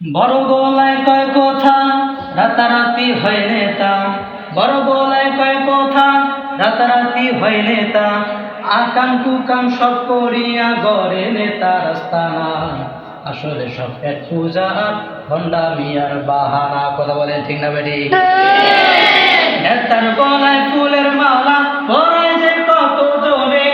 বড় গলায় কয় কথা, রাতারাতি হয় নেতা। বড় গলায় কয় কথা, রাতারাতি হয় নেতা। আকাম কুকাম সব করিয়া গড়ে নেতা রাস্তানা আসলে সব এক পূজা ভণ্ডা মিয়ার বাহানা। কথা বলেন ঠিক না বেটি? নেতার গলায় ফুলের মালা, পরায় যে কত জনে।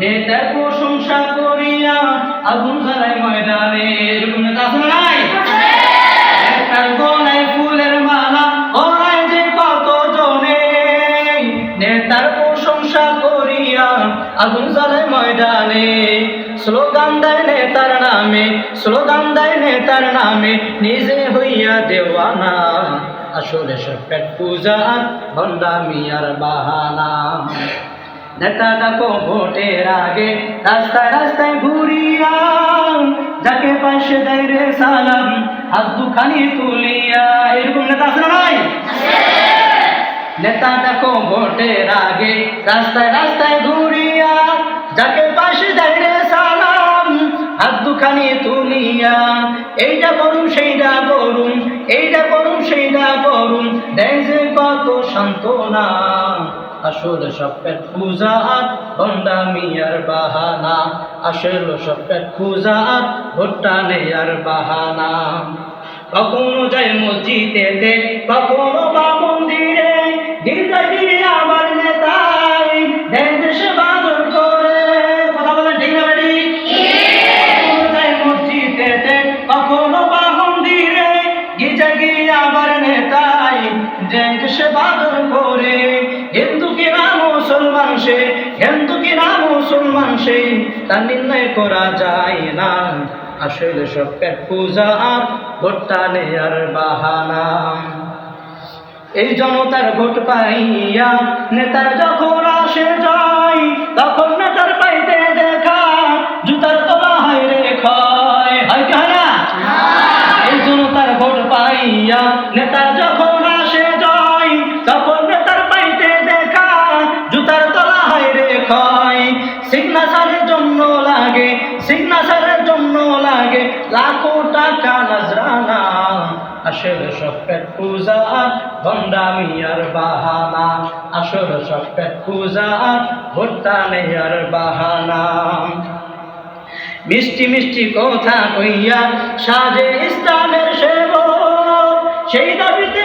নেতার প্রশংসা আগুন জ্বালায় ময়দানে, এরকম নেতা নাই? নেতার গলায় ফুলের মালা পরায় যে কত জনে নেতার প্রশংসা করিয়া আগুন জ্বালায় ময়দানে, স্লোগান দেয় নেতার নামে, স্লোগান দেয় নেতার নামে, নিজে হইয়া দেওয়ানা। আসলে সব পেট পূজা ভণ্ডা মিয়ার বাহানা। নেতা ডাকো ভোটের আগে, রাস্তায় রাস্তায় সালাম, হাত দুখানি তুলিয়া। এরকম নেতা আছে নাই? নেতা দেখো ভোটের আগে রাস্তায় রাস্তায় ঘুরিয়া, যাকে পাশে দেয় সালাম, হাত দুখানি তুলিয়া। এইটা করুন সেইটা করুন এইটা করুন সেইটা করুন দেয় যে কত সান্ত্বনা। আসল সব পেট আর ভণ্ডা মিয়ার বাহানা। আসল সব পেট আর ভুট্টা নেয়ার বাহানা। কখনো যায় মসজিদেতে, কখনো সে বাদর করে। হিন্দু মুসলমান সে? হিন্দু মুসলমান সে? তা নির্ণয় করা যায় না। আসলে সব পেট পূজা আর ভোটটা বাহানা। এই জনতার ভোট পাইয়া নেতার যখন সিগনেচারের জন্য লাগে সিগনেচারের জন্য লাগে লাখো টাকা নজরানা। সব পেট পূজা ভণ্ডামি আর বাহানা। সব পেট পূজা ভোট্টা নেই আর বাহানা। মিষ্টি মিষ্টি কথা কইয়া সাজে ইসলামের সেবক, সেই দাবিতে